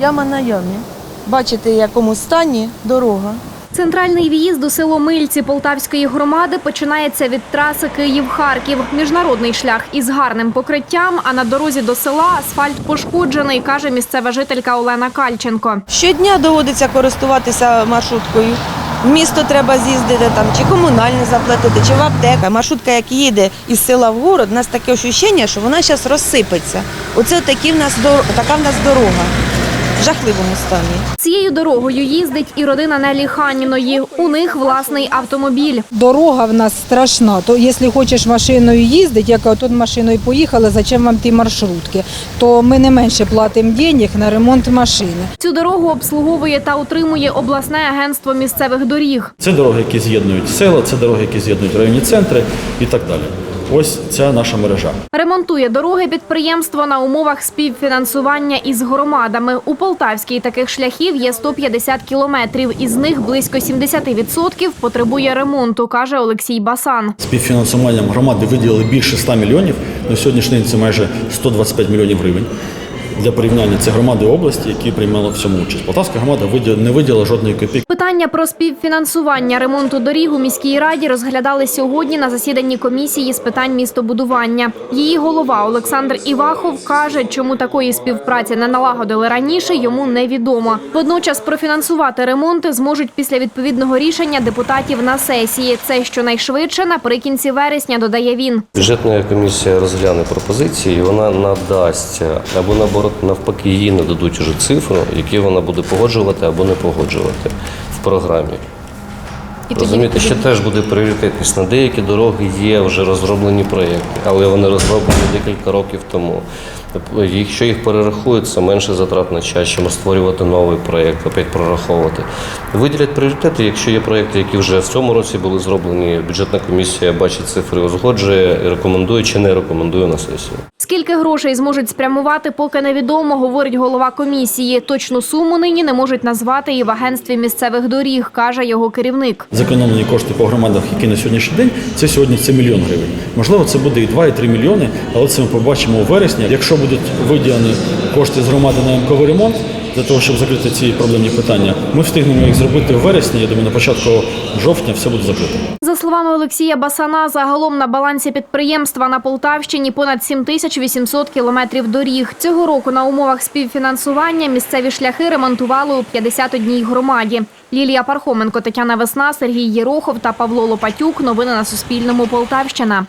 Яма на ямі. Бачите, в якому стані дорога. Центральний в'їзд у село Мильці Полтавської громади починається від траси Київ-Харків. Міжнародний шлях із гарним покриттям, а на дорозі до села асфальт пошкоджений, каже місцева жителька Олена Кальченко. Щодня доводиться користуватися маршруткою. В місто треба з'їздити там, чи комунальне заплатити, чи в аптека. Маршрутка, як їде із села в город, у нас таке ощущення, що вона зараз розсипеться. Оце такі в нас така в нас дорога в жахливому стані. Цією дорогою їздить і родина Нелі Ханіної. У них власний автомобіль. Дорога в нас страшна. То якщо хочеш машиною їздити, як тут машиною поїхали, зачем вам ті маршрутки? То ми не менше платимо денег на ремонт машини. Цю дорогу обслуговує та утримує обласне агентство місцевих доріг. Це дороги, які з'єднують села, це дороги, які з'єднують районні центри і так далі. Ось ця наша мережа. Ремонтує дороги підприємство на умовах співфінансування із громадами. У Полтавській таких шляхів є 150 кілометрів. Із них близько 70% потребує ремонту, каже Олексій Басан. Співфінансуванням громади виділили більше 100 мільйонів. На сьогоднішній день це майже 125 мільйонів гривень. Для порівняння це громади області, які приймали в цьому участь. Полтавська громада виділ- не виділила жодної копійки. Питання про співфінансування ремонту доріг у міській раді розглядали сьогодні на засіданні комісії з питань містобудування. Її голова Олександр Івахов каже, чому такої співпраці не налагодили раніше, йому невідомо. Водночас профінансувати ремонти зможуть після відповідного рішення депутатів на сесії. Це щонайшвидше наприкінці вересня, додає він. Бюджетна комісія розгляне пропозиції, і вона надасть або наоборот навпаки їй нададуть уже цифру, які вона буде погоджувати або не погоджувати в програмі. Розумієте, ще теж буде пріоритетність. На деякі дороги є вже розроблені проєкти, але вони розроблені декілька років тому. Якщо їх перерахують, це менше затрат на час, чим створювати новий проєкт, опять прораховувати. Виділять пріоритети, якщо є проєкти, які вже в цьому році були зроблені, бюджетна комісія бачить цифри, узгоджує, рекомендує чи не рекомендує на сесію. Скільки грошей зможуть спрямувати, поки невідомо, говорить голова комісії. Точну суму нині не можуть назвати і в агентстві місцевих доріг, каже його керівник. Зекономлені кошти по громадах, які на сьогоднішній день, це сьогодні це мільйон гривень. Можливо, це буде і 2, і 3 мільйони, але це ми побачимо у вересні. Якщо будуть виділені кошти з громади на ямковий ремонт для того, щоб закрити ці проблемні питання, ми встигнемо їх зробити у вересні. Я думаю, на початку жовтня все буде закрито. За словами Олексія Басана, загалом на балансі підприємства на Полтавщині понад 7800 кілометрів доріг. Цього року на умовах співфінансування місцеві шляхи ремонтували у 51 громаді. Лілія Пархоменко, Тетяна Весна, Сергій Єрохов та Павло Лопатюк. Новини на Суспільному. Полтавщина.